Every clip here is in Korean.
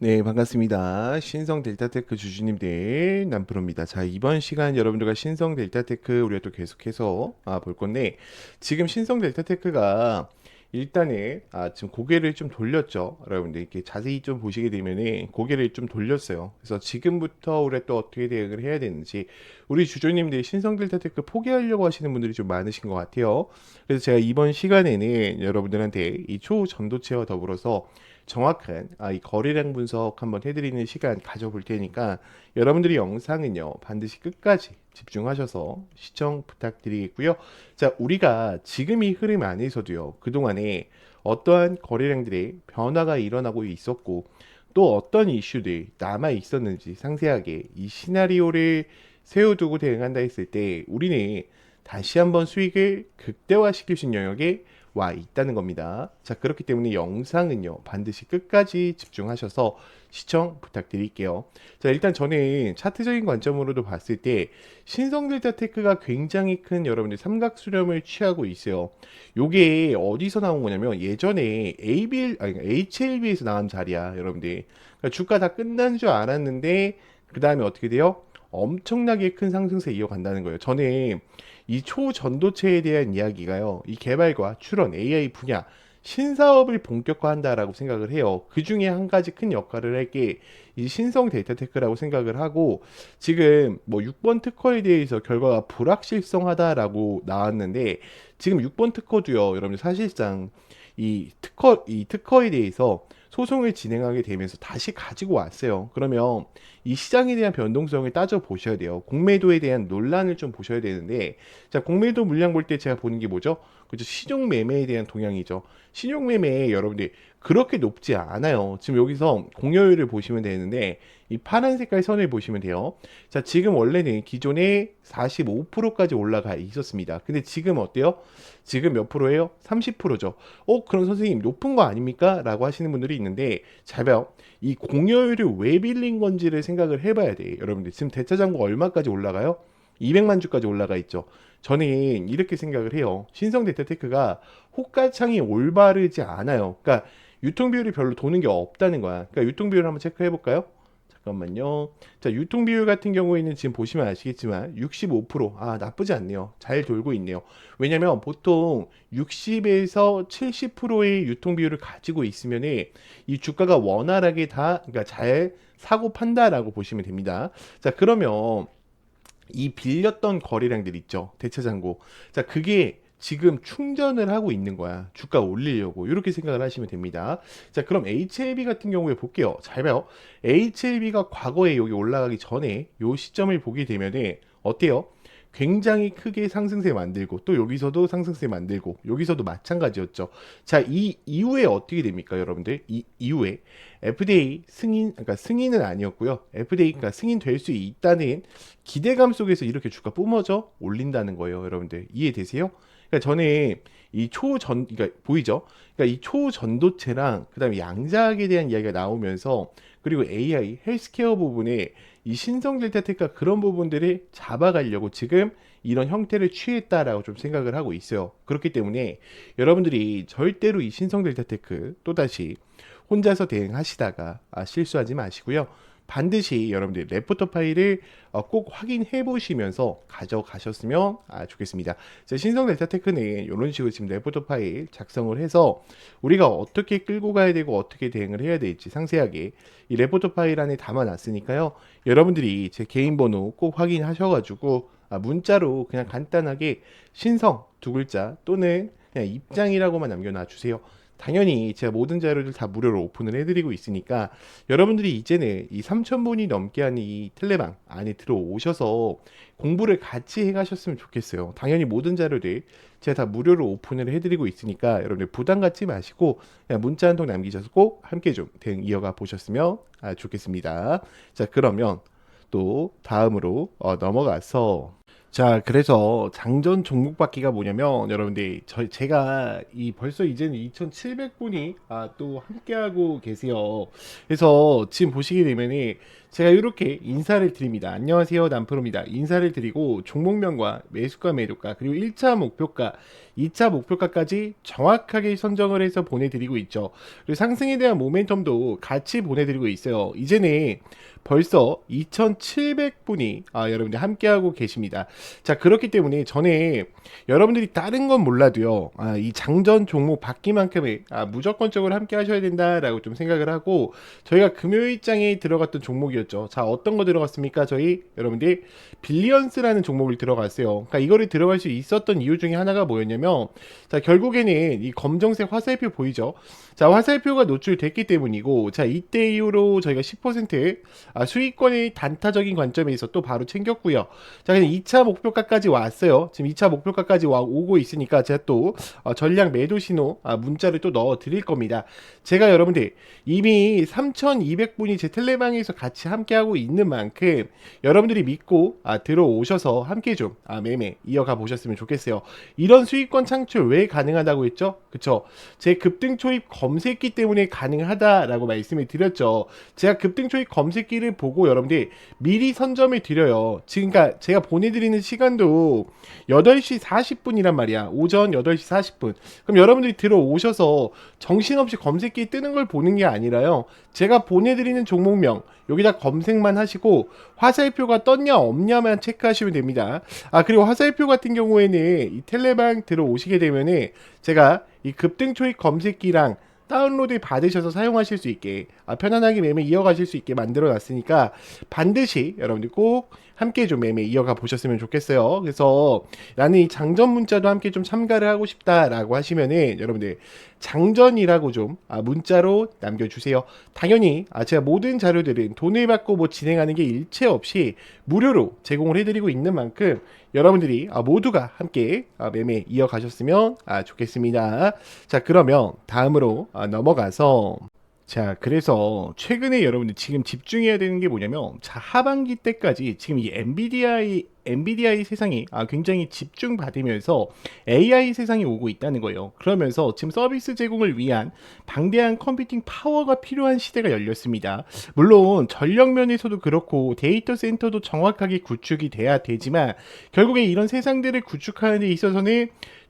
네, 반갑습니다. 신성 델타테크 주주님 들 남프로입니다. 자, 이번 시간 여러분들과 신성 델타테크 우리가 또 계속해서 아, 볼 건데 지금 신성 델타테크가 일단은 아, 지금 고개를 좀 돌렸죠. 여러분들 이렇게 자세히 좀 보시게 되면은 고개를 좀 돌렸어요. 그래서 지금부터 우리가 또 어떻게 대응을 해야 되는지 우리 주주님들이 신성 델타테크 포기하려고 하시는 분들이 좀 많으신 것 같아요. 그래서 제가 이번 시간에는 여러분들한테 이 초전도체와 더불어서 정확한 아, 이 거래량 분석 한번 해드리는 시간 가져볼 테니까 여러분들이 영상은요 반드시 끝까지 집중하셔서 시청 부탁드리겠고요. 자, 우리가 지금 이 흐름 안에서도요 그동안에 어떠한 거래량들의 변화가 일어나고 있었고 또 어떤 이슈들이 남아 있었는지 상세하게 이 시나리오를 세워두고 대응한다 했을 때 우리는 다시 한번 수익을 극대화시킬 수 있는 영역에 와 있다는 겁니다. 자, 그렇기 때문에 영상은요, 반드시 끝까지 집중하셔서 시청 부탁드릴게요. 자, 일단 저는 차트적인 관점으로도 봤을 때 신성델타 테크가 굉장히 큰 여러분들 삼각 수렴을 취하고 있어요. 요게 어디서 나온 거냐면 예전에 ABL, 아니, HLB에서 나온 자리야, 여러분들. 그러니까 주가 다 끝난 줄 알았는데, 그 다음에 어떻게 돼요? 엄청나게 큰 상승세 이어간다는 거예요. 저는 이 초전도체에 대한 이야기가요. 이 개발과 출원, AI 분야, 신사업을 본격화한다라고 생각을 해요. 그 중에 한 가지 큰 역할을 할 게 이 신성 데이터 테크라고 생각을 하고 지금 뭐 6번 특허에 대해서 결과가 불확실성하다라고 나왔는데 지금 6번 특허도요. 여러분들 사실상 이 특허 이 특허에 대해서 소송을 진행하게 되면서 다시 가지고 왔어요. 그러면 이 시장에 대한 변동성을 따져 보셔야 돼요. 공매도에 대한 논란을 좀 보셔야 되는데, 자, 공매도 물량 볼 때 제가 보는 게 뭐죠? 그죠? 신용 매매에 대한 동향이죠. 신용 매매 여러분들 그렇게 높지 않아요. 지금 여기서 공여율을 보시면 되는데, 이 파란 색깔 선을 보시면 돼요. 자, 지금 원래는 기존에 45%까지 올라가 있었습니다. 근데 지금 어때요? 지금 몇 프로예요? 30%죠. 어, 그럼 선생님 높은 거 아닙니까? 라고 하시는 분들이 있는데, 잘 봐요. 이 공여율을 왜 빌린 건지를 생각을 해봐야 돼. 여러분들 지금 대차장고 얼마까지 올라가요? 200만 주까지 올라가 있죠. 저는 이렇게 생각을 해요. 신성 데이터 테크가 호가창이 올바르지 않아요. 그러니까 유통 비율이 별로 도는 게 없다는 거야. 그러니까 유통 비율 한번 체크해 볼까요? 잠깐만요. 자, 유통 비율 같은 경우에는 지금 보시면 아시겠지만 65%. 아, 나쁘지 않네요. 잘 돌고 있네요. 왜냐면 보통 60에서 70%의 유통 비율을 가지고 있으면은 이 주가가 원활하게 다 그러니까 잘 사고 판다라고 보시면 됩니다. 자, 그러면 이 빌렸던 거래량들 있죠. 대차장고. 자, 그게 지금 충전을 하고 있는 거야. 주가 올리려고. 이렇게 생각을 하시면 됩니다. 자, 그럼 HLB 같은 경우에 볼게요. 잘 봐요. HLB가 과거에 여기 올라가기 전에 요 시점을 보게 되면은 어때요? 굉장히 크게 상승세 만들고 또 여기서도 상승세 만들고 여기서도 마찬가지였죠. 자, 이 이후에 어떻게 됩니까, 여러분들? 이 이후에 FDA 승인 그러니까 승인은 아니었고요. FDA가 승인 될 수 있다는 기대감 속에서 이렇게 주가 뿜어져 올린다는 거예요, 여러분들. 이해되세요? 그러니까 저는 이 초전 그러니까 보이죠? 그러니까 이 초전도체랑 그다음에 양자학에 대한 이야기가 나오면서 그리고 AI 헬스케어 부분에 이 신성 델타 테크가 그런 부분들을 잡아가려고 지금 이런 형태를 취했다라고 좀 생각을 하고 있어요. 그렇기 때문에 여러분들이 절대로 이 신성 델타 테크 또다시 혼자서 대응하시다가 아, 실수하지 마시고요. 반드시 여러분들 레포터 파일을 어, 꼭 확인해 보시면서 가져가셨으면 아, 좋겠습니다. 신성 델타 테크는 이런 식으로 지금 레포터 파일 작성을 해서 우리가 어떻게 끌고 가야 되고 어떻게 대응을 해야 될지 상세하게 이 레포터 파일 안에 담아놨으니까요. 여러분들이 제 개인 번호 꼭 확인하셔가지고 아, 문자로 그냥 간단하게 신성 두 글자 또는 그냥 입장이라고만 남겨놔 주세요. 당연히 제가 모든 자료를 다 무료로 오픈을 해드리고 있으니까 여러분들이 이제는 이 3,000분이 넘게 하는 이 텔레방 안에 들어오셔서 공부를 같이 해가셨으면 좋겠어요. 당연히 모든 자료들 제가 다 무료로 오픈을 해드리고 있으니까 여러분들 부담 갖지 마시고 문자 한 통 남기셔서 꼭 함께 좀 대응 이어가 보셨으면 아, 좋겠습니다. 자 그러면 또 다음으로 어, 넘어가서 자, 그래서 장전 종목 받기가 뭐냐면 여러분들 저 제가 이 벌써 이제는 2,700분이 아, 또 함께하고 계세요. 그래서 지금 보시게 되면은 제가 이렇게 인사를 드립니다. 안녕하세요, 남프로입니다. 인사를 드리고 종목명과 매수가 매도가 그리고 1차 목표가, 2차 목표가까지 정확하게 선정을 해서 보내드리고 있죠. 그리고 상승에 대한 모멘텀도 같이 보내드리고 있어요. 이제는 벌써 2,700분이 아, 여러분들 함께하고 계십니다. 자 그렇기 때문에 전에 여러분들이 다른 건 몰라도요. 아, 이 장전 종목 받기만큼은 아, 무조건적으로 함께하셔야 된다라고 좀 생각을 하고 저희가 금요일장에 들어갔던 종목이 었죠. 자 어떤 거 들어갔습니까? 저희 여러분들 빌리언스라는 종목을 들어갔어요. 그러니까 이거를 들어갈 수 있었던 이유 중에 하나가 뭐였냐면 자 결국에는 이 검정색 화살표 보이죠? 자 화살표가 노출됐기 때문이고 자 이때 이후로 저희가 10% 아, 수익권의 단타적인 관점에서 또 바로 챙겼고요. 자, 그냥 2차 목표가까지 왔어요. 지금 2차 목표가까지 와 오고 있으니까 제가 또 어, 전략 매도 신호 아, 문자를 또 넣어 드릴 겁니다. 제가 여러분들 이미 3,200분이 제 텔레방에서 같이 함께하고 있는 만큼 여러분들이 믿고 아, 들어오셔서 함께 좀 아, 매매 이어가 보셨으면 좋겠어요. 이런 수익권 창출 왜 가능하다고 했죠? 그쵸? 제 급등 초입 검색기 때문에 가능하다라고 말씀을 드렸죠. 제가 급등 초입 검색기를 보고 여러분들이 미리 선점을 드려요. 지금 그러니까 제가 보내드리는 시간도 8시 40분이란 말이야. 오전 8시 40분. 그럼 여러분들이 들어오셔서 정신없이 검색기 뜨는 걸 보는 게 아니라요. 제가 보내드리는 종목명 여기다 검색만 하시고 화살표가 떴냐 없냐만 체크하시면 됩니다. 아 그리고 화살표 같은 경우에는 이 텔레방 들어오시게 되면은 제가 이 급등 초입 검색기랑 다운로드 받으셔서 사용하실 수 있게 아, 편안하게 매매 이어가실 수 있게 만들어 놨으니까 반드시 여러분들 꼭 함께 좀 매매 이어가 보셨으면 좋겠어요. 그래서 나는 이 장전 문자도 함께 좀 참가를 하고 싶다라고 하시면은 여러분들 장전이라고 좀 아, 문자로 남겨주세요. 당연히 아, 제가 모든 자료들은 돈을 받고 뭐 진행하는 게 일체 없이 무료로 제공을 해드리고 있는 만큼 여러분들이 아, 모두가 함께 아, 매매 이어가셨으면 아, 좋겠습니다. 자 그러면 다음으로 아, 넘어가서 자, 그래서 최근에 여러분들 지금 집중해야 되는 게 뭐냐면, 자, 하반기 때까지 지금 이 엔비디아의, 엔비디아의 세상이 아, 굉장히 집중받으면서 AI 세상이 오고 있다는 거예요. 그러면서 지금 서비스 제공을 위한 방대한 컴퓨팅 파워가 필요한 시대가 열렸습니다. 물론 전력 면에서도 그렇고 데이터 센터도 정확하게 구축이 돼야 되지만, 결국에 이런 세상들을 구축하는 데 있어서는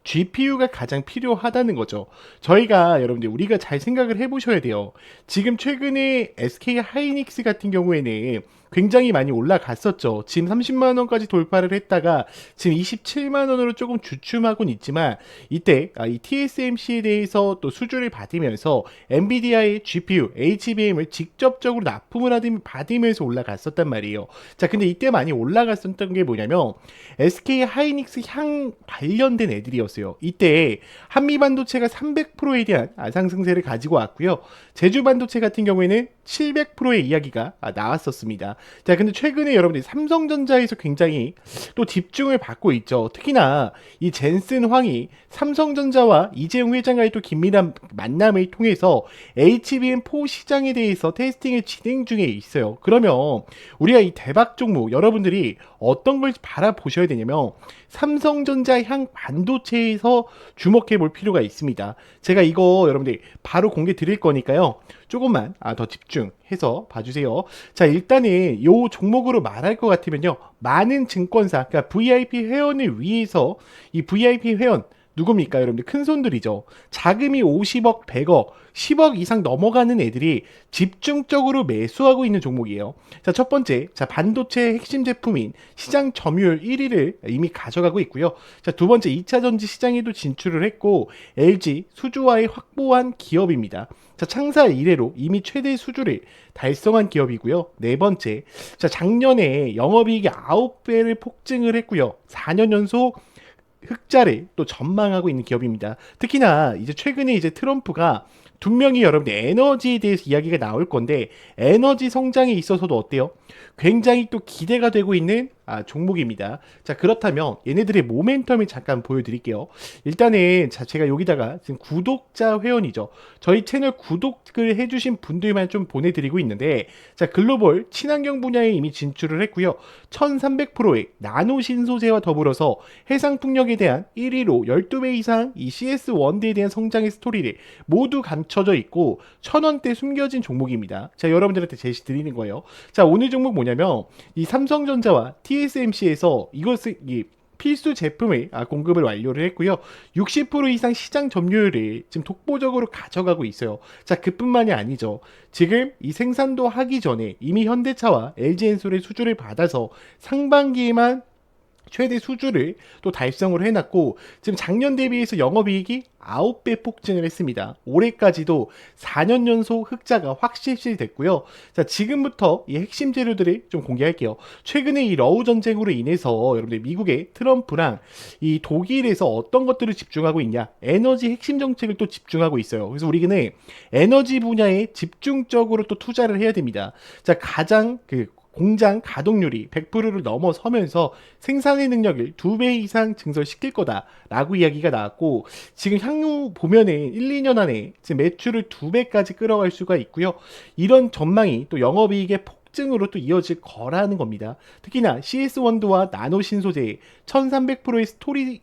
GPU가 가장 필요하다는 거죠. 저희가 여러분들 우리가 잘 생각을 해보셔야 돼요. 지금 최근에 SK 하이닉스 같은 경우에는 굉장히 많이 올라갔었죠. 지금 30만 원까지 돌파를 했다가 지금 27만 원으로 조금 주춤하곤 있지만 이때 아, 이 TSMC에 대해서 또 수주를 받으면서 엔비디아의 GPU, HBM을 직접적으로 납품을 받으면서 올라갔었단 말이에요. 자, 근데 이때 많이 올라갔었던 게 뭐냐면 SK 하이닉스 향 관련된 애들이었어요. 이때 한미 반도체가 300%에 대한 상승세를 가지고 왔고요. 제주 반도체 같은 경우에는 700%의 이야기가 나왔었습니다. 자, 근데 최근에 여러분들이 삼성전자에서 굉장히 또 집중을 받고 있죠. 특히나 이 젠슨 황이 삼성전자와 이재용 회장과의 또 긴밀한 만남을 통해서 HBM4 시장에 대해서 테스팅을 진행 중에 있어요. 그러면 우리가 이 대박 종목 여러분들이 어떤 걸 바라보셔야 되냐면 삼성전자 향 반도체에서 주목해 볼 필요가 있습니다. 제가 이거 여러분들 바로 공개 드릴 거니까요. 조금만 아, 더 집중해서 봐주세요. 자, 일단은 요 종목으로 말할 것 같으면요. 많은 증권사, 그러니까 VIP 회원을 위해서 이 VIP 회원 누굽니까 여러분들? 큰 손들이죠. 자금이 50억 100억 10억 이상 넘어가는 애들이 집중적으로 매수하고 있는 종목이에요. 자 첫 번째 자 반도체 핵심 제품인 시장 점유율 1위를 이미 가져가고 있고요. 자 두 번째 2차 전지 시장에도 진출을 했고 LG 수주와의 확보한 기업입니다. 자 창사 이래로 이미 최대 수주를 달성한 기업이고요. 네 번째 자 작년에 영업이익이 9배를 폭증을 했고요. 4년 연속 흑자를 또 전망하고 있는 기업입니다. 특히나 이제 최근에 이제 트럼프가 분명히 여러분들 에너지에 대해서 이야기가 나올 건데 에너지 성장에 있어서도 어때요? 굉장히 또 기대가 되고 있는 아, 종목입니다. 자 그렇다면 얘네들의 모멘텀을 잠깐 보여드릴게요. 일단은 자 제가 여기다가 지금 구독자 회원이죠. 저희 채널 구독을 해주신 분들만 좀 보내드리고 있는데 자 글로벌 친환경 분야에 이미 진출을 했고요. 1300%의 나노 신소재와 더불어서 해상 풍력에 대한 1위로 12배 이상 이 CS 원대에 대한 성장의 스토리를 모두 감춰져 있고 천 원대 숨겨진 종목입니다. 자, 여러분들한테 제시 드리는 거예요. 자, 오늘 종목 뭐냐면 이 삼성전자와 TSMC에서 이것을 이 필수 제품을 아, 공급을 완료를 했고요. 60% 이상 시장 점유율을 지금 독보적으로 가져가고 있어요. 자, 그뿐만이 아니죠. 지금 이 생산도 하기 전에 이미 현대차와 LG엔솔의 수주를 받아서 상반기에만 최대 수주를 또 달성을 해놨고 지금 작년 대비해서 영업이익이 9배 폭증을 했습니다. 올해까지도 4년 연속 흑자가 확실시 됐고요. 자 지금부터 이 핵심 재료들을 좀 공개할게요. 최근에 이 러우 전쟁으로 인해서 여러분들 미국의 트럼프랑 이 독일에서 어떤 것들을 집중하고 있냐 에너지 핵심 정책을 또 집중하고 있어요. 그래서 우리는 에너지 분야에 집중적으로 또 투자를 해야 됩니다. 자 가장 그 공장 가동률이 100%를 넘어서면서 생산의 능력을 두배 이상 증설시킬 거다라고 이야기가 나왔고 지금 향후 보면은 1, 2년 안에 지금 매출을 두 배까지 끌어갈 수가 있고요. 이런 전망이 또 영업이익의 폭증으로 또 이어질 거라는 겁니다. 특히나 CS 원드와 나노 신소재의 1300%의 스토리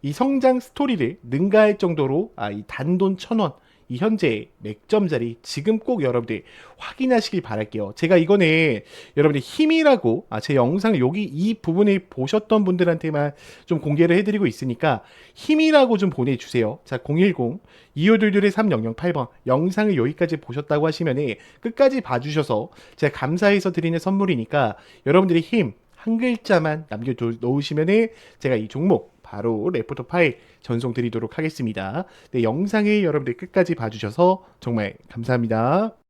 이 성장 스토리를 능가할 정도로 아, 이 단돈 천 원. 이 현재 맥점 자리 지금 꼭 여러분들 확인하시길 바랄게요. 제가 이거는 여러분들 힘이라고 아, 제 영상을 여기 이 부분을 보셨던 분들한테만 좀 공개를 해드리고 있으니까 힘이라고 좀 보내주세요. 자 010 2522의 3008번 영상을 여기까지 보셨다고 하시면은 끝까지 봐주셔서 제가 감사해서 드리는 선물이니까 여러분들의 힘 한 글자만 남겨 놓으시면은 제가 이 종목 바로 레포터 파일 전송 드리도록 하겠습니다. 네, 영상을 여러분들 끝까지 봐주셔서 정말 감사합니다.